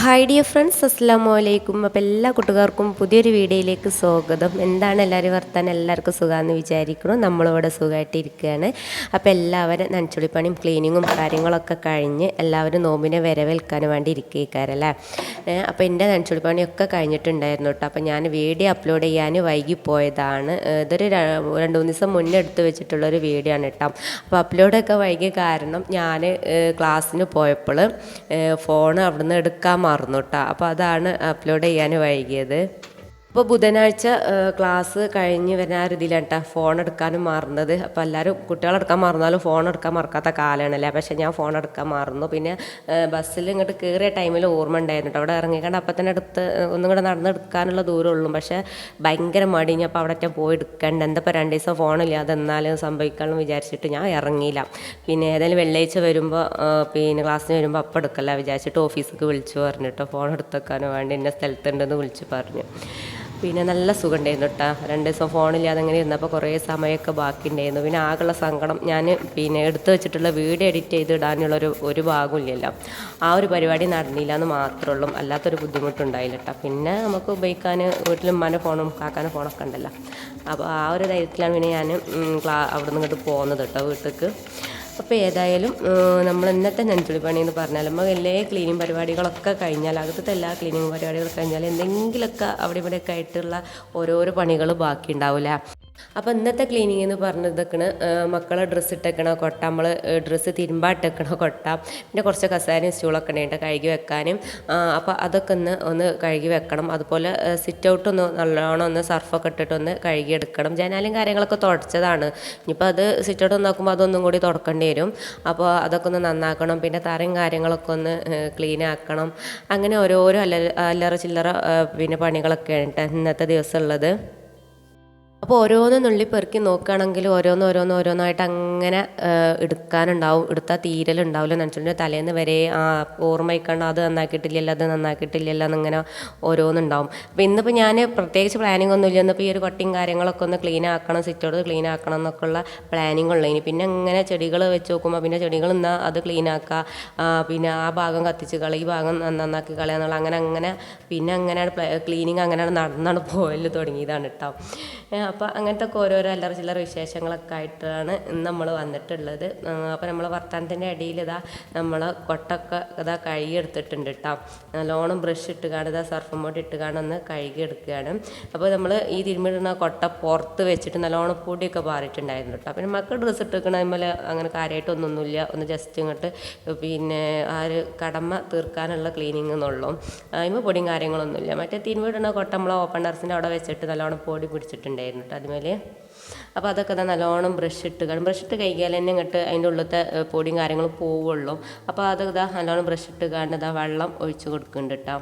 Hi dear friends അസ്സാമു അലൈക്കും അപ്പോൾ എല്ലാ കൂട്ടുകാർക്കും പുതിയൊരു വീഡിയോയിലേക്ക് സ്വാഗതം. എന്താണ് എല്ലാവരും വർത്താൻ എല്ലാവർക്കും സുഖമാണെന്ന് വിചാരിക്കുന്നു. നമ്മളിവിടെ സുഖമായിട്ടിരിക്കുകയാണ് അപ്പോൾ എല്ലാവരും നനച്ചുളിപ്പണിയും ക്ലീനിങ്ങും കാര്യങ്ങളൊക്കെ കഴിഞ്ഞ് എല്ലാവരും നോമ്പിനെ വരവേൽക്കാൻ വേണ്ടി ഇരിക്കുകയാരല്ലേ അപ്പോൾ എന്റെ നനച്ചുളിപ്പണിയൊക്കെ കഴിഞ്ഞിട്ടുണ്ടായിരുന്നു കേട്ടോ. അപ്പോൾ ഞാൻ വീഡിയോ അപ്ലോഡ് ചെയ്യാൻ വൈകിപ്പോയതാണ്. പോയതാണ് ഇതൊരു രണ്ട് മൂന്ന് ദിവസം മുന്നേ എടുത്ത് വെച്ചിട്ടുള്ളൊരു വീഡിയോ ആണ് കേട്ടോ. അപ്പോൾ അപ്ലോഡൊക്കെ വൈകിയ കാരണം ഞാൻ ക്ലാസ്സിന് പോയപ്പോൾ ഫോൺ അവിടുന്ന് എടുക്കാൻ മറന്നു കേട്ടോ അപ്പോൾ അതാണ് അപ്ലോഡ് ചെയ്യാൻ വൈകിയത്. അപ്പോൾ ബുധനാഴ്ച ക്ലാസ് കഴിഞ്ഞ് വരുന്ന ആ രീതിയിലാണ് കേട്ടോ ഫോൺ എടുക്കാനും മറന്നത്. അപ്പോൾ എല്ലാവരും കുട്ടികളെടുക്കാൻ മറന്നാലും ഫോൺ എടുക്കാൻ മറക്കാത്ത കാലമാണല്ലേ. പക്ഷേ ഞാൻ ഫോൺ എടുക്കാൻ മറന്നു. പിന്നെ ബസ്സിൽ ഇങ്ങോട്ട് കയറിയ ടൈമിൽ ഓർമ്മ ഉണ്ടായിരുന്നു കേട്ടോ അവിടെ ഇറങ്ങിക്കണ്ട് അപ്പം തന്നെ എടുത്ത് ഒന്നും കൂടെ നടന്നെടുക്കാനുള്ള ദൂരമുള്ളൂ പക്ഷേ ഭയങ്കര മടി. ഞാൻ അപ്പോൾ അവിടെ പോയി എടുക്കേണ്ട. എന്താ ഇപ്പോൾ രണ്ട് ദിവസം ഫോണില്ലാതെ എന്നാലും സംഭവിക്കാമെന്ന് വിചാരിച്ചിട്ട് ഞാൻ ഇറങ്ങിയില്ല. പിന്നെ ഏതായാലും വെള്ളിയാഴ്ച വരുമ്പോൾ പിന്നെ ക്ലാസ്സിന് വരുമ്പോൾ അപ്പം എടുക്കല്ല വിചാരിച്ചിട്ട് ഓഫീസിലേക്ക് വിളിച്ചു പറഞ്ഞിട്ടോ ഫോൺ എടുത്തേക്കാനോ വേണ്ടി ഇന്ന സ്ഥലത്തുണ്ടെന്ന് വിളിച്ച് പറഞ്ഞു. പിന്നെ നല്ല സുഖം ഉണ്ടായിരുന്നു കേട്ടോ. രണ്ട് ദിവസം ഫോണില്ലാതെ അങ്ങനെ ഇരുന്നപ്പോൾ കുറേ സമയമൊക്കെ ബാക്കി ഉണ്ടായിരുന്നു പിന്നെ ആകെയുള്ള സങ്കടം ഞാൻ പിന്നെ എടുത്തു വെച്ചിട്ടുള്ള വീഡിയോ എഡിറ്റ് ചെയ്ത് ഇടാനുള്ള ഒരു ഒരു ഭാഗമില്ലല്ലോ ആ ഒരു പരിപാടി നടന്നില്ല എന്ന് മാത്രമേ ഉള്ളൂ. അല്ലാത്തൊരു ബുദ്ധിമുട്ടുണ്ടായില്ല കേട്ടോ. പിന്നെ നമുക്ക് ഉപയോഗിക്കാൻ വീട്ടിലും ഉമ്മാന്റെ ഫോണും കാക്കാന്റെ ഫോണൊക്കെ ഉണ്ടല്ലോ. അപ്പോൾ ആ ഒരു ധൈര്യത്തിലാണ് പിന്നെ ഞാൻ അവിടെ നിന്ന് ഇങ്ങോട്ട് പോകുന്നത് കേട്ടോ വീട്ടിലേക്ക്. അപ്പോൾ ഏതായാലും നമ്മൾ ഇന്നത്തെ നെഞ്ചുളി പണി എന്ന് പറഞ്ഞാൽ നമ്മൾ എല്ലാ ക്ലീനിങ് പരിപാടികളൊക്കെ കഴിഞ്ഞാൽ അകത്തത്തെ എല്ലാ ക്ലീനിങ് പരിപാടികളൊക്കെ കഴിഞ്ഞാൽ എന്തെങ്കിലുമൊക്കെ അവിടെ ഇവിടെയൊക്കെ ആയിട്ടുള്ള ഓരോരോ പണികൾ ബാക്കി ഉണ്ടാവില്ല അപ്പോൾ ഇന്നത്തെ ക്ലീനിങ് എന്ന് പറഞ്ഞതൊക്കെയാണ് മക്കളെ ഡ്രസ്സ് ഇട്ടേക്കണ കൊട്ട നമ്മൾ ഡ്രസ്സ് തിരുമ്പാട്ടേക്കണ കൊട്ട പിന്നെ കുറച്ച് കസാരയും സ്റ്റൂളൊക്കെ ഉണ്ട് കഴുകി വെക്കാനും അപ്പോൾ അതൊക്കെ ഒന്ന് ഒന്ന് കഴുകി വെക്കണം. അതുപോലെ സിറ്റ് ഔട്ട് ഒന്ന് നല്ലോണം ഒന്ന് സർഫൊക്കെ ഇട്ടിട്ട് ഒന്ന് കഴുകി എടുക്കണം. ജനാലും കാര്യങ്ങളൊക്കെ തുടച്ചതാണ്. ഇനിയിപ്പോൾ അത് സിറ്റ് ഔട്ട് നോക്കുമ്പോൾ അതൊന്നും കൂടി തുടക്കേണ്ടി വരും. അപ്പോൾ അതൊക്കെ ഒന്ന് നന്നാക്കണം. പിന്നെ തറയും കാര്യങ്ങളൊക്കെ ഒന്ന് ക്ലീൻ ആക്കണം. അങ്ങനെ ഓരോരോ അല്ല അല്ലറ ചില്ലറ പിന്നെ പണികളൊക്കെയാണ് ഇന്നത്തെ ദിവസം ഉള്ളത് അപ്പോൾ ഓരോന്ന് നുള്ളി പെറുക്കി നോക്കുകയാണെങ്കിൽ ഓരോന്ന് ഓരോന്ന് ഓരോന്നായിട്ട് അങ്ങനെ എടുക്കാനുണ്ടാവും. എടുത്താൽ തീരലുണ്ടാവില്ല എന്ന് വെച്ചിട്ടുണ്ടെങ്കിൽ തലേന്ന് വരെ ആ ഓർമ്മയിക്കണ്ട അത് നന്നാക്കിയിട്ടില്ലല്ലോ അത് നന്നാക്കിയിട്ടില്ലല്ലോ എന്നിങ്ങനെ ഓരോന്നുണ്ടാവും. അപ്പോൾ ഇന്നിപ്പോൾ ഞാൻ പ്രത്യേകിച്ച് പ്ലാനിങ് ഒന്നുമില്ല ഇന്നിപ്പോൾ ഈ ഒരു കട്ടിങ് കാര്യങ്ങളൊക്കെ ഒന്ന് ക്ലീൻ ആക്കണം സിറ്റോട് ക്ലീൻ ആക്കണം എന്നൊക്കെ ഉള്ള പ്ലാനിങ് ഉള്ളു. ഇനി പിന്നെ ഇങ്ങനെ ചെടികൾ വെച്ച് നോക്കുമ്പോൾ പിന്നെ ചെടികൾ എന്നാൽ അത് ക്ലീൻ ആക്കുക പിന്നെ ആ ഭാഗം കത്തിച്ച് കളി ഈ ഭാഗം നന്നാക്കി കളയുക എന്നുള്ള അങ്ങനെ അങ്ങനെ പിന്നെ അങ്ങനെയാണ് ക്ലീനിങ് അങ്ങനെയാണ് നടന്നാണ് പോയൽ തുടങ്ങിയതാണ് കേട്ടോ അപ്പോൾ അങ്ങനത്തെ ഒക്കെ ഓരോരോ അല്ലറ ചില്ലറ വിശേഷങ്ങളൊക്കെ ആയിട്ടാണ് ഇന്ന് നമ്മൾ വന്നിട്ടുള്ളത്. അപ്പോൾ നമ്മൾ വർത്തമാനത്തിന്റെ ഇടയിൽ ഇതാ നമ്മൾ കൊട്ടൊക്കെ ഇതാ കഴുകി എടുത്തിട്ടുണ്ട് കേട്ടോ നല്ലോണം ബ്രഷ് ഇട്ട് കാണുക ഇതാ സർഫ് മോട്ട് ഇട്ട് കാണും ഒന്ന് കഴുകി എടുക്കുകയാണ് അപ്പോൾ നമ്മൾ ഈ തിരുമ്മിടുന്ന കൊട്ട പുറത്ത് വെച്ചിട്ട് നല്ലോണം പൊടിയൊക്കെ പാറിയിട്ടുണ്ടായിരുന്നു കേട്ടോ പിന്നെ മക്കൾ ഡ്രസ്സ് ഇട്ടിരിക്കണ അങ്ങനെ കാര്യമായിട്ടൊന്നൊന്നുമില്ല ഒന്ന് ജസ്റ്റ് ഇങ്ങോട്ട് പിന്നെ ആ ഒരു കടമ തീർക്കാനുള്ള ക്ലീനിങ് എന്നുള്ളൂ അതിന് പൊടിയും കാര്യങ്ങളൊന്നുമില്ല. മറ്റേ തിരുമ്മിടുന്ന കൊട്ട നമ്മൾ ഓപ്പൺ ടെറസിന്റെ അവിടെ വെച്ചിട്ട് നല്ലോണം പൊടി പിടിച്ചിട്ടുണ്ടായിരുന്നു. കേട്ടോ അതുമേലെ അപ്പോൾ അതൊക്കെ തന്നെ നല്ലോണം ബ്രഷ് ഇട്ട് കാണും. ബ്രഷ് ഇട്ട് കഴിക്കാൽ തന്നെ ഇങ്ങോട്ട് അതിന്റെ ഉള്ളിലത്തെ പൊടിയും കാര്യങ്ങളും പോവുള്ളൂ. അപ്പോൾ അത് ഇതാ നല്ലോണം ബ്രഷ് ഇട്ട് കാണുന്നത് ഇതാ വെള്ളം ഒഴിച്ച് കൊടുക്കുന്നുണ്ട് കേട്ടോ.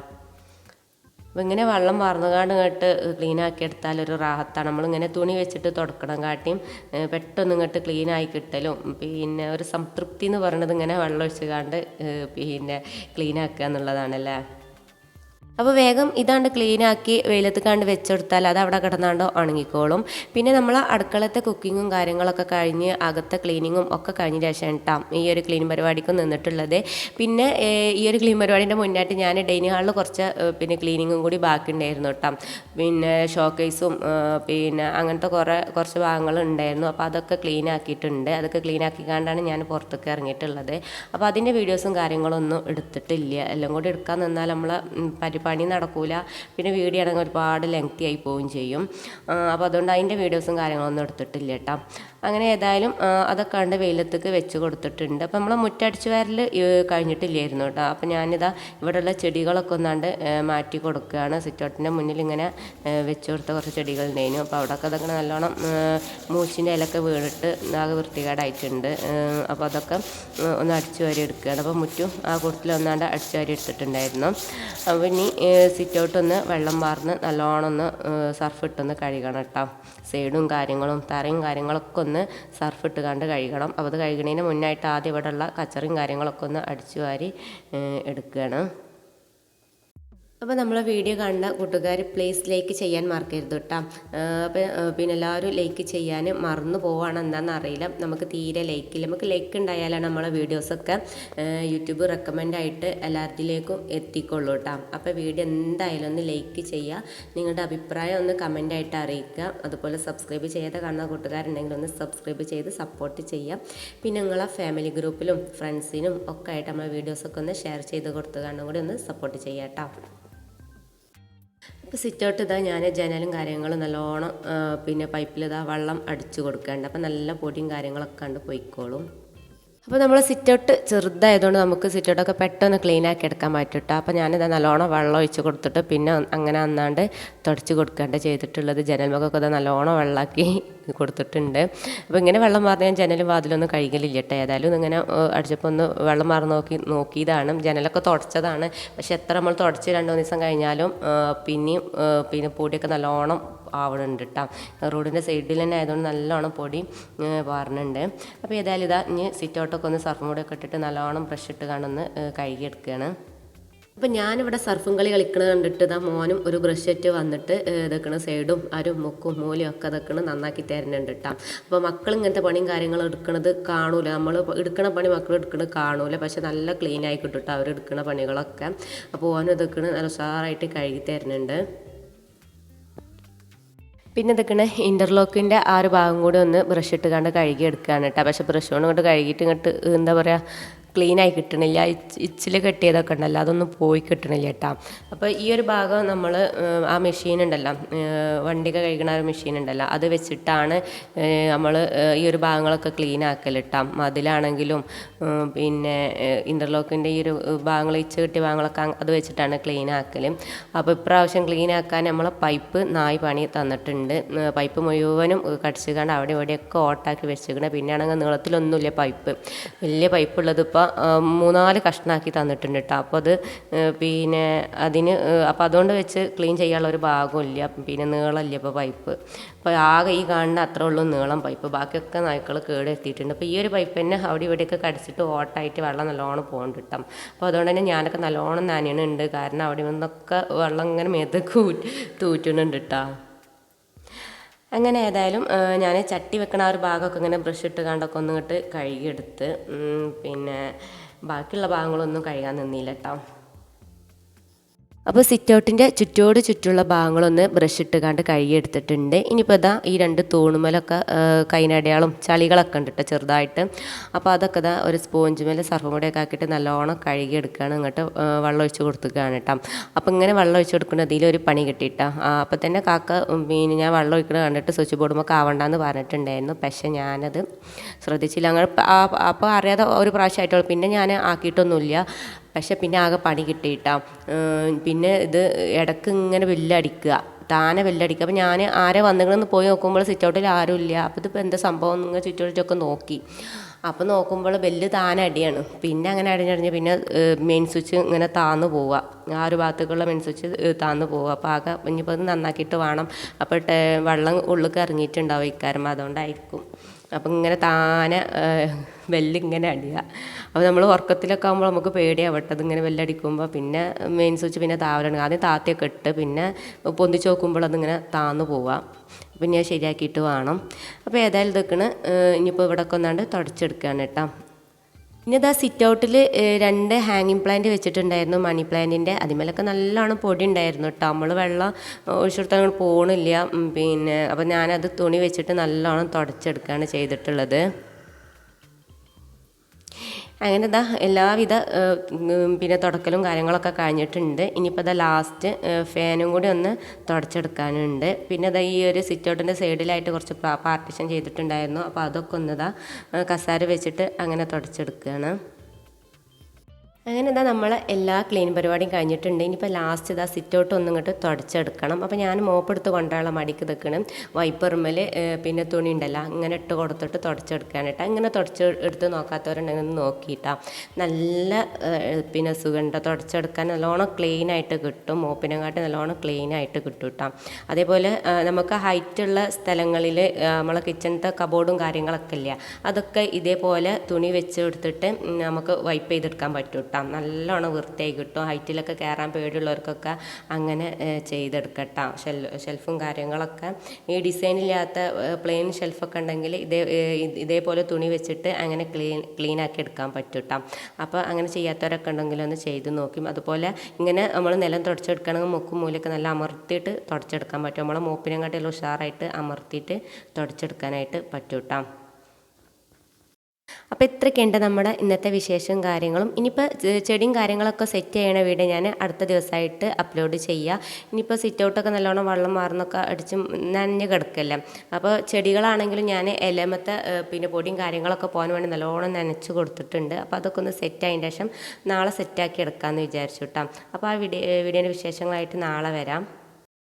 അപ്പോൾ ഇങ്ങനെ വെള്ളം വാർന്നുകാണ്ട് ഇങ്ങോട്ട് ക്ലീൻ ആക്കി എടുത്താൽ ഒരു റാഹത്താണ്. നമ്മളിങ്ങനെ തുണി വെച്ചിട്ട് തുടക്കണം കാട്ടിയും പെട്ടെന്ന് ഇങ്ങോട്ട് ക്ലീൻ ആയി കിട്ടലും. പിന്നെ ഒരു സംതൃപ്തി എന്ന് പറയുന്നത് ഇങ്ങനെ വെള്ളം ഒഴിച്ച് കാണ്ട് പിന്നെ ക്ലീൻ ആക്കുക എന്നുള്ളതാണല്ലേ? അപ്പോൾ വേഗം ഇതാണ്ട് ക്ലീൻ ആക്കി വെയിലത്ത് കണ്ട് വെച്ചെടുത്താൽ അത് അവിടെ കിടന്നാണ്ട് ഉണങ്ങിക്കോളും. പിന്നെ നമ്മൾ അടുക്കളത്തെ കുക്കിങ്ങും കാര്യങ്ങളൊക്കെ കഴിഞ്ഞ് അകത്തെ ക്ലീനിങ്ങും ഒക്കെ കഴിഞ്ഞ ശേഷം ഇട്ടാം ഈ ഒരു ക്ലീൻ പരിപാടിക്ക് നിന്നിട്ടുള്ളത്. പിന്നെ ഈ ഒരു ക്ലീൻ പരിപാടിന്റെ മുന്നായിട്ട് ഞാൻ ഡൈനിങ് ഹാളിൽ കുറച്ച് പിന്നെ ക്ലീനിങ്ങും കൂടി ബാക്കി ഉണ്ടായിരുന്നു കേട്ടോ പിന്നെ ഷോക്കേസും പിന്നെ അങ്ങനത്തെ കുറേ കുറച്ച് ഭാഗങ്ങൾ ഉണ്ടായിരുന്നു. അപ്പോൾ അതൊക്കെ ക്ലീൻ ആക്കിയിട്ടുണ്ട്. അതൊക്കെ ക്ലീൻ ആക്കിക്കാണ്ടാണ് ഞാൻ പുറത്തൊക്കെ ഇറങ്ങിയിട്ടുള്ളത്. അപ്പോൾ അതിന്റെ വീഡിയോസും കാര്യങ്ങളൊന്നും എടുത്തിട്ടില്ല. എല്ലാം കൂടി എടുക്കാൻ നിന്നാൽ നമ്മൾ പരിപാടി നടക്കൂല. പിന്നെ വീഡിയോ ആണെങ്കിൽ ഒരുപാട് ലെങ്തി ആയി പോവുകയും ചെയ്യും. അപ്പോൾ അതുകൊണ്ട് അതിന്റെ വീഡിയോസും കാര്യങ്ങളൊന്നും എടുത്തിട്ടില്ല കേട്ടോ അങ്ങനെ ഏതായാലും അതൊക്കെ കണ്ട് വെയിലത്തേക്ക് വെച്ച് കൊടുത്തിട്ടുണ്ട്. അപ്പോൾ നമ്മൾ മുറ്റടിച്ച് വരൽ കഴിഞ്ഞിട്ടില്ലായിരുന്നു കേട്ടോ അപ്പോൾ ഞാനിതാ ഇവിടെയുള്ള ചെടികളൊക്കെ ഒന്നാണ്ട് മാറ്റി കൊടുക്കുകയാണ്. സിറ്റോട്ടിന്റെ മുന്നിൽ ഇങ്ങനെ വെച്ച് കൊടുത്ത കുറച്ച് ചെടികൾ ഉണ്ടായിരുന്നു. അപ്പോൾ അവിടെയൊക്കെ അതൊക്കെ നല്ലോണം മൂച്ചിന്റെ ഇലൊക്കെ വീണിട്ട് ആകെ വൃത്തികേടായിട്ടുണ്ട്. അപ്പോൾ അതൊക്കെ ഒന്ന് അടിച്ചു വാരി എടുക്കുകയാണ്. അപ്പോൾ മുറ്റും ആ കൂട്ടത്തിൽ ഒന്നാണ്ട് അടിച്ചു വാരി എടുത്തിട്ടുണ്ടായിരുന്നു. അപ്പോൾ ഇനി സിറ്റ് ഔട്ട് ഒന്ന് വെള്ളം വാർന്ന് നല്ലോണം ഒന്ന് സർഫ് ഇട്ടൊന്ന് കഴുകണം കേട്ടോ. സൈഡും കാര്യങ്ങളും തറയും കാര്യങ്ങളൊക്കെ ഒന്ന് സർഫ് ഇട്ട് കണ്ട് കഴുകണം. അപ്പോൾ അത് കഴുകണതിന് മുന്നായിട്ട് ആദ്യം ഇവിടെയുള്ള കച്ചറയും കാര്യങ്ങളൊക്കെ ഒന്ന് അടിച്ചു വാരി എടുക്കുകയാണ് അപ്പോൾ നമ്മളെ വീഡിയോ കണ്ട കൂട്ടുകാർ പ്ലീസ് ലൈക്ക് ചെയ്യാൻ മറക്കരുത് കേട്ടോ പിന്നെ എല്ലാവരും ലൈക്ക് ചെയ്യാൻ മറന്നു പോവാണ് എന്താണെന്ന് അറിയില്ല. നമുക്ക് തീരെ ലൈക്കില്ല നമുക്ക് ലൈക്ക് ഉണ്ടായാലാണ് നമ്മളെ വീഡിയോസൊക്കെ യൂട്യൂബ് റെക്കമെൻഡ് ആയിട്ട് എല്ലാത്തിലേക്കും എത്തിക്കൊള്ളൂ കേട്ടോ അപ്പോൾ വീഡിയോ എന്തായാലും ഒന്ന് ലൈക്ക് ചെയ്യുക നിങ്ങളുടെ അഭിപ്രായം ഒന്ന് കമന്റായിട്ട് അറിയിക്കുക. അതുപോലെ സബ്സ്ക്രൈബ് ചെയ്യാതെ കാണുന്ന കൂട്ടുകാരുണ്ടെങ്കിൽ ഒന്ന് സബ്സ്ക്രൈബ് ചെയ്ത് സപ്പോർട്ട് ചെയ്യുക പിന്നെ നിങ്ങളെ ഫാമിലി ഗ്രൂപ്പിലും ഫ്രണ്ട്സിനും ഒക്കെ ആയിട്ട് നമ്മളെ വീഡിയോസൊക്കെ ഒന്ന് ഷെയർ ചെയ്ത് കൊടുത്ത് കൂടി ഒന്ന് സപ്പോർട്ട് ചെയ്യാം കേട്ടോ ഇപ്പോൾ സിറ്റ് ഔട്ട് ഇതാ ഞാൻ ജനലും കാര്യങ്ങളും നല്ലോണം പിന്നെ പൈപ്പിൽ ഇതാ വെള്ളം അടിച്ചു കൊടുക്കേണ്ട. അപ്പം നല്ല പൊടിയും കാര്യങ്ങളൊക്കെ കണ്ട് പോയിക്കോളും. അപ്പോൾ നമ്മൾ സിറ്റൗട്ട് ചെറുതായതുകൊണ്ട് നമുക്ക് സിറ്റൗട്ടൊക്കെ പെട്ടെന്ന് ക്ലീൻ ആക്കി എടുക്കാൻ പറ്റും അപ്പോൾ ഞാനിത് നല്ലോണം വെള്ളം ഒഴിച്ച് കൊടുത്തിട്ട് പിന്നെ അങ്ങനെ അന്നാണ്ട് തുടച്ച് കൊടുക്കേണ്ട ചെയ്തിട്ടുള്ളത് ജനൽമുഖമൊക്കെ ഇത് നല്ലോണം വെള്ളമാക്കി കൊടുത്തിട്ടുണ്ട്. അപ്പോൾ ഇങ്ങനെ വെള്ളം മാറി ഞാൻ ജനലും വാതിലൊന്നും കഴുകലില്ല കേട്ടോ ഏതായാലും ഇങ്ങനെ അടിച്ചപ്പോൾ ഒന്ന് വെള്ളം മാറി നോക്കി നോക്കിയതാണ്. ജനലൊക്കെ തുടച്ചതാണ്. പക്ഷെ എത്ര നമ്മൾ തുടച്ച് രണ്ട് മൂന്ന് ദിവസം കഴിഞ്ഞാലും പിന്നെയും പിന്നെ പൊടിയൊക്കെ നല്ലോണം ആവണുണ്ട് കേട്ടോ റോഡിന്റെ സൈഡിൽ തന്നെ ആയതുകൊണ്ട് നല്ലോണം പൊടി വാറണുണ്ട് അപ്പോൾ ഏതായാലും ഇതാ ഇനി സിറ്റ് ഔട്ടൊക്കെ ഒന്ന് സർഫും കൂടെ ഒക്കെ ഇട്ടിട്ട് നല്ലോണം ബ്രഷ് ഇട്ട് കാണുന്ന കഴുകിയെടുക്കുകയാണ് അപ്പം ഞാനിവിടെ സർഫും കളി കളിക്കണത് കണ്ടിട്ട് ഇതാ മോനും ഒരു ബ്രഷ് ഏറ്റ് വന്നിട്ട് ഇതൊക്കെയാണ് സൈഡും അരും മുക്കും മൂലയും ഒക്കെ ഇതൊക്കെ നന്നാക്കി തരുന്നുണ്ട് കേട്ടോ അപ്പോൾ മക്കൾ ഇങ്ങനത്തെ പണിയും കാര്യങ്ങളും എടുക്കണത് കാണൂല. നമ്മൾ എടുക്കണ പണി മക്കൾ എടുക്കണത് കാണൂല. പക്ഷെ നല്ല ക്ലീൻ ആയി കിട്ടും കേട്ടോ അവർ എടുക്കണ പണികളൊക്കെ. അപ്പോൾ ഓനും ഇതൊക്കെയാണ് നല്ല ഉഷാറായിട്ട് കഴുകി തരുന്നുണ്ട്. പിന്നെ ഇതൊക്കെയാണ് ഇന്റർലോക്കിന്റെ ആ ഒരു ഭാഗം കൂടി ഒന്ന് ബ്രഷ് ഇട്ട് കണ്ട് കഴുകി എടുക്കുകയാണ് കേട്ടോ പക്ഷേ ബ്രഷ് കൊണ്ട് കഴുകിയിട്ട് ഇങ്ങോട്ട് എന്താ പറയുക ക്ലീൻ ആയി കിട്ടണില്ല. ഇച്ചിൽ കെട്ടിയതൊക്കെ ഉണ്ടല്ലോ അതൊന്നും പോയി കിട്ടണില്ല കേട്ടോ അപ്പോൾ ഈ ഒരു ഭാഗം നമ്മൾ ആ മെഷീൻ ഉണ്ടല്ലോ വണ്ടിയൊക്കെ കഴുകണ ഒരു മെഷീൻ ഉണ്ടല്ലോ അത് വെച്ചിട്ടാണ് നമ്മൾ ഈ ഒരു ഭാഗങ്ങളൊക്കെ ക്ലീൻ ആക്കൽ കേട്ടോ മതിലാണെങ്കിലും പിന്നെ ഇന്റർലോക്കിന്റെ ഈ ഒരു ഭാഗങ്ങൾ ഇച്ച് കെട്ടിയ ഭാഗങ്ങളൊക്കെ അത് വെച്ചിട്ടാണ് ക്ലീൻ ആക്കൽ അപ്പോൾ ഇപ്രാവശ്യം ക്ലീൻ ആക്കാൻ നമ്മൾ പൈപ്പ് നായ് പണി തന്നിട്ടുണ്ട്. പൈപ്പ് മുഴുവനും കടിച്ചുകൊണ്ട് അവിടെ ഇവിടെയൊക്കെ ഓട്ടാക്കി വെച്ചിരിക്കണം പിന്നെയാണെങ്കിൽ നീളത്തിലൊന്നുമില്ല പൈപ്പ് വലിയ പൈപ്പ് ഇപ്പോൾ മൂന്നാൽ കഷ്ണാക്കി തന്നിട്ടുണ്ട് കേട്ടോ അപ്പോൾ അത് പിന്നെ അതിന് അപ്പം അപ്പോൾ അതുകൊണ്ട് വെച്ച് ക്ലീൻ ചെയ്യാനുള്ള ഒരു ഭാഗമില്ല പിന്നെ നീളമില്ല ഇപ്പോൾ പൈപ്പ്. അപ്പോൾ ആകെ ഈ കാണുന്ന അത്രേ ഉള്ളൂ നീളം പൈപ്പ്. ബാക്കിയൊക്കെ നായ്ക്കൾ കേടെത്തിയിട്ടുണ്ട്. അപ്പോൾ ഈ ഒരു പൈപ്പ് തന്നെ അവിടെ ഇവിടെയൊക്കെ കടിച്ചിട്ട് ഓട്ടായിട്ട് വെള്ളം നല്ലോണം പോകുന്നുണ്ട് കേട്ടോ അപ്പോൾ അതുകൊണ്ട് തന്നെ ഞാനൊക്കെ നല്ലോണം നനയണുണ്ട്. കാരണം അവിടെ നിന്നൊക്കെ വെള്ളം ഇങ്ങനെ മേത്തൊക്കെ തൂറ്റുന്നുണ്ട് കേട്ടോ അങ്ങനെ ഏതായാലും ഞാൻ ചട്ടി വെക്കണ ആ ഒരു ഭാഗമൊക്കെ ഇങ്ങനെ ബ്രഷ് ഇട്ട് കണ്ടൊക്കെ ഒന്ന് ഇട്ട് കഴുകിയെടുത്ത് പിന്നെ ബാക്കിയുള്ള ഭാഗങ്ങളൊന്നും കഴുകാൻ നിന്നില്ല കേട്ടോ അപ്പോൾ സിറ്റ് ഔട്ടിന്റെ ചുറ്റോട് ചുറ്റുള്ള ഭാഗങ്ങളൊന്ന് ബ്രഷ് ഇട്ട് കണ്ട് കഴുകിയെടുത്തിട്ടുണ്ട് ഇനിയിപ്പോൾ ഇതാ ഈ രണ്ട് തൂണുമലൊക്കെ കൈനടയാളും ചളികളൊക്കെ ഉണ്ട് കേട്ടോ ചെറുതായിട്ട്. അപ്പോൾ അതൊക്കെ ഇതാ ഒരു സ്പോഞ്ച് മേലെ സർഫും കൂടെയൊക്കെ ആക്കിയിട്ട് നല്ലോണം കഴുകിയെടുക്കുകയാണ് ഇങ്ങോട്ട് വെള്ളം ഒഴിച്ച് കൊടുത്തുകയാണ് കേട്ടോ അപ്പോൾ ഇങ്ങനെ വെള്ളം ഒഴിച്ച് കൊടുക്കുന്ന ഇതിലൊരു പണി കിട്ടിയിട്ടാ. അപ്പോൾ തന്നെ കാക്ക മീൻ ഞാൻ വെള്ളം ഒഴിക്കണ കണ്ടിട്ട് സ്വിച്ച് ബോർഡുമൊക്കെ ആവണ്ടെന്ന് പറഞ്ഞിട്ടുണ്ടായിരുന്നു. പക്ഷേ ഞാനത് ശ്രദ്ധിച്ചില്ല. അങ്ങനെ അപ്പോൾ അറിയാതെ ഒരു പ്രാവശ്യമായിട്ടുള്ളൂ പിന്നെ ഞാൻ ആക്കിയിട്ടൊന്നുമില്ല. പക്ഷെ പിന്നെ ആകെ പണി കിട്ടിയിട്ടാ. പിന്നെ ഇത് ഇടയ്ക്ക് ഇങ്ങനെ ബെല്ലടിക്കുക താനെ ബെല്ലടിക്കുക അപ്പോൾ ഞാൻ ആരെ വന്നിക്കണമെന്ന് പോയി നോക്കുമ്പോൾ സിറ്റ് ഔട്ടിൽ ആരും ഇല്ല. അപ്പോൾ ഇതിപ്പോൾ എന്താ സംഭവം നിങ്ങൾ ചുറ്റോട്ടൊക്കെ നോക്കി. അപ്പോൾ നോക്കുമ്പോൾ ബെല്ല് താനെ അടിയാണ്. പിന്നെ അങ്ങനെ അടിഞ്ഞടിഞ്ഞ് പിന്നെ മെയിൻ സ്വിച്ച് ഇങ്ങനെ താന്ന് പോവുക. ആ ഒരു ഭാഗത്തേക്കുള്ള മെയിൻ സ്വിച്ച് താന്ന് പോവുക. അപ്പോൾ ആകെ ഇനിയിപ്പോൾ അത് നന്നാക്കിയിട്ട് വേണം. അപ്പോൾ വെള്ളം ഉള്ളിൽ ഇറങ്ങിയിട്ടുണ്ടാവും ഇക്കാരം അതുകൊണ്ടായിരിക്കും. അപ്പം ഇങ്ങനെ താനെ ബെല്ലിങ്ങനെ അടിയുക അപ്പോൾ നമ്മൾ ഉറക്കത്തിലൊക്കെ ആകുമ്പോൾ നമുക്ക് പേടിയാവട്ടെ അതിങ്ങനെ ബെല്ലടിക്കുമ്പോൾ പിന്നെ മെയിൻ സ്വിച്ച് പിന്നെ താവലാണ്. ആദ്യം താത്തിയൊക്കെ ഇട്ട് പിന്നെ പൊന്തിച്ച് നോക്കുമ്പോൾ അതിങ്ങനെ താന്നു പോവാം. പിന്നെ ശരിയാക്കിയിട്ട് വേണം. അപ്പോൾ ഏതായാലും ഇതൊക്കെയാണ് ഇനിയിപ്പോൾ ഇവിടെ ഒക്കെ ഒന്നാണ്ട് തുടച്ചെടുക്കുകയാണ് കേട്ടോ. പിന്നെ ഇതാ സിറ്റ് ഔട്ടിൽ രണ്ട് ഹാങ്ങിങ് പ്ലാന്റ് വെച്ചിട്ടുണ്ടായിരുന്നു മണി പ്ലാന്റിന്റെ അതിമേലൊക്കെ നല്ലോണം പൊടി ഉണ്ടായിരുന്നു കേട്ടോ നമ്മൾ വെള്ളം ഒഴിച്ചെടുത്താൽ അങ്ങോട്ട് പോകണില്ല പിന്നെ അപ്പോൾ ഞാനത് തുണി വെച്ചിട്ട് നല്ലോണം തുടച്ചെടുക്കുകയാണ് ചെയ്തിട്ടുള്ളത്. അങ്ങനെ ഇതാ എല്ലാവിധ പിന്നെ തുടക്കലും കാര്യങ്ങളൊക്കെ കഴിഞ്ഞിട്ടുണ്ട്. ഇനിയിപ്പോൾ ഇതാ ലാസ്റ്റ് ഫാനും കൂടി ഒന്ന് തുടച്ചെടുക്കാനുണ്ട്. പിന്നെ ഇതാ ഈ ഒരു സിറ്റ് ഔട്ടിന്റെ സൈഡിലായിട്ട് കുറച്ച് പാർട്ടിഷൻ ചെയ്തിട്ടുണ്ടായിരുന്നു. അപ്പോൾ അതൊക്കെ ഒന്നിതാ കസാര വെച്ചിട്ട് അങ്ങനെ തുടച്ചെടുക്കുകയാണ് അങ്ങനെ ഇതാ നമ്മൾ എല്ലാ ക്ലീൻ പരിപാടിയും കഴിഞ്ഞിട്ടുണ്ട്. ഇനിയിപ്പോൾ ലാസ്റ്റ് ഇതാ സിറ്റൗട്ട് ഒന്നും ഇങ്ങോട്ട് തുടച്ചെടുക്കണം. അപ്പോൾ ഞാൻ മോപ്പ് എടുത്ത് കൊണ്ടുള്ള മടിക്ക് നിൽക്കണം വൈപ്പറുമ്മൽ പിന്നെ തുണി ഉണ്ടല്ലോ അങ്ങനെ ഇട്ട് കൊടുത്തിട്ട് തുടച്ചെടുക്കാനായിട്ട്. ഇങ്ങനെ തുടച്ച് എടുത്ത് നോക്കാത്തവരുണ്ടെങ്കിൽ നോക്കിയിട്ടാ. നല്ല പിന്നെ സുഗന്ധ തുടച്ചെടുക്കാൻ നല്ലോണം ക്ലീൻ ആയിട്ട് കിട്ടും. മോപ്പിനെക്കാട്ടി നല്ലോണം ക്ലീൻ ആയിട്ട് കിട്ടും കേട്ടോ അതേപോലെ നമുക്ക് നമുക്ക് ഹൈറ്റുള്ള സ്ഥലങ്ങളിൽ നമ്മളെ കിച്ചണത്തെ കബോർഡും കാര്യങ്ങളൊക്കെ ഇല്ല? അതൊക്കെ ഇതേപോലെ തുണി വെച്ച് എടുത്തിട്ട് നമുക്ക് വൈപ്പ് ചെയ്തെടുക്കാൻ പറ്റും കേട്ടോ കേട്ടോ. നല്ലോണം വൃത്തിയായി കിട്ടും. ഹൈറ്റിലൊക്കെ കയറാൻ പേടിയുള്ളവർക്കൊക്കെ അങ്ങനെ ചെയ്തെടുക്കട്ടോ. ഷെൽ ഷെൽഫും കാര്യങ്ങളൊക്കെ. ഈ ഡിസൈനില്ലാത്ത പ്ലെയിൻ ഷെൽഫൊക്കെ ഉണ്ടെങ്കിൽ ഇതേ ഇതേപോലെ തുണി വെച്ചിട്ട് അങ്ങനെ ക്ലീൻ ക്ലീൻ ആക്കി എടുക്കാൻ പറ്റും കേട്ടോ അപ്പോൾ അങ്ങനെ ചെയ്യാത്തവരൊക്കെ ഉണ്ടെങ്കിൽ ഒന്ന് ചെയ്ത് നോക്കും. അതുപോലെ ഇങ്ങനെ നമ്മൾ നിലം തുടച്ചെടുക്കണമെങ്കിൽ മുക്കും മൂലൊക്കെ നല്ല അമർത്തിയിട്ട് തുടച്ചെടുക്കാൻ പറ്റും. നമ്മളെ മൂപ്പിനെക്കാട്ടിലും ഉഷാറായിട്ട് അമർത്തിയിട്ട് തുടച്ചെടുക്കാനായിട്ട് പറ്റും കേട്ടോ അപ്പോൾ ഇത്രയ്ക്കുണ്ട് നമ്മുടെ ഇന്നത്തെ വിശേഷവും കാര്യങ്ങളും. ഇനിയിപ്പോൾ ചെടിയും കാര്യങ്ങളൊക്കെ സെറ്റ് ചെയ്യണ വീഡിയോ ഞാൻ അടുത്ത ദിവസമായിട്ട് അപ്ലോഡ് ചെയ്യുക ഇനിയിപ്പോൾ സിറ്റ് ഔട്ടൊക്കെ നല്ലോണം വെള്ളം മാറുന്നൊക്കെ അടിച്ച് നനഞ്ഞ് കിടക്കല്ലേ. അപ്പോൾ ചെടികളാണെങ്കിലും ഞാൻ എലമത്തെ പിന്നെ പൊടിയും കാര്യങ്ങളൊക്കെ പോകാൻ വേണ്ടി നല്ലോണം നനച്ച് കൊടുത്തിട്ടുണ്ട്. അപ്പോൾ അതൊക്കെ ഒന്ന് സെറ്റ് ആയതിന് ശേഷം നാളെ സെറ്റാക്കി എടുക്കാമെന്ന് വിചാരിച്ചു കേട്ടോ അപ്പോൾ ആ വീഡിയോ വീഡിയോന്റെ വിശേഷങ്ങളായിട്ട് നാളെ വരാം.